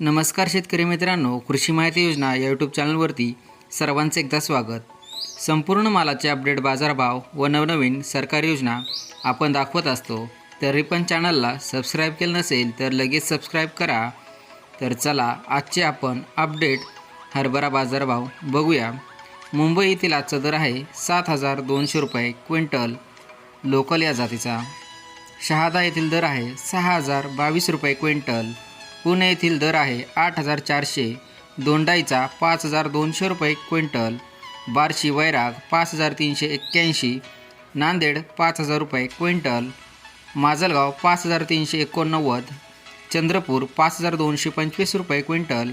नमस्कार शेतकरी मित्रांनो कृषी माहिती योजना या यूट्यूब चॅनलवरती सर्वांचे एकदा स्वागत. संपूर्ण मालाचे अपडेट बाजारभाव व नवनवीन सरकारी योजना आपण दाखवत असतो. तरी पण चॅनलला सबस्क्राईब केलं नसेल तर लगेच सबस्क्राईब करा. तर चला आजचे आपण अपडेट हरभरा बाजारभाव बघूया. मुंबई येथील आजचा दर आहे सात हजार दोनशे रुपये क्विंटल लोकल या जातीचा. शहादा येथील दर आहे सहा हजार बावीस रुपये क्विंटल. पुणे येथील दर आहे आठ हजार चारशे दोंडाईचा पाच हजार दोनशे रुपये क्विंटल बार्शी वैराग पाच हजार तीनशे एक्क्याऐंशी नांदेड पाच हजार रुपये क्विंटल माजलगाव पाच हजार तीनशे एकोणनव्वद चंद्रपूर पाच हजार दोनशे पंचवीस रुपये क्विंटल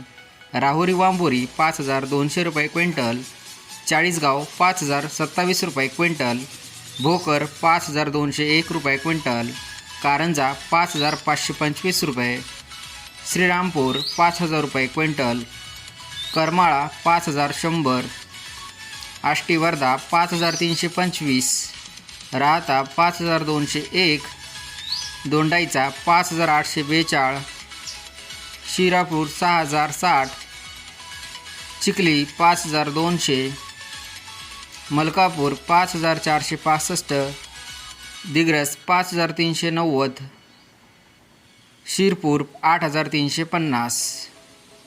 राहुरी वांबोरी पाच हजार दोनशे रुपये क्विंटल चाळीसगाव पाच हजार सत्तावीस रुपये क्विंटल भोकर पाच हजार दोनशे एक रुपये क्विंटल कारंजा पाच हजार पाचशे पंचवीस रुपये श्रीरामपूर पाच हजार रुपये क्विंटल. करमाळा पाच हजार शंभर. आष्टी वर्धा पाच हजार तीनशे पंचवीस. राहता पाच हजार दोनशे एक. दोंडाईचा पाच हजार आठशे बेचाळ. शिरापूर सहा हजार साठ. चिखली पाच हजार दोनशे. मलकापूर पाच हजार चारशे पासष्ट. दिग्रस पाच हजार तीनशे नव्वद. शिरपूर आठ हजार तीनशे पन्नास.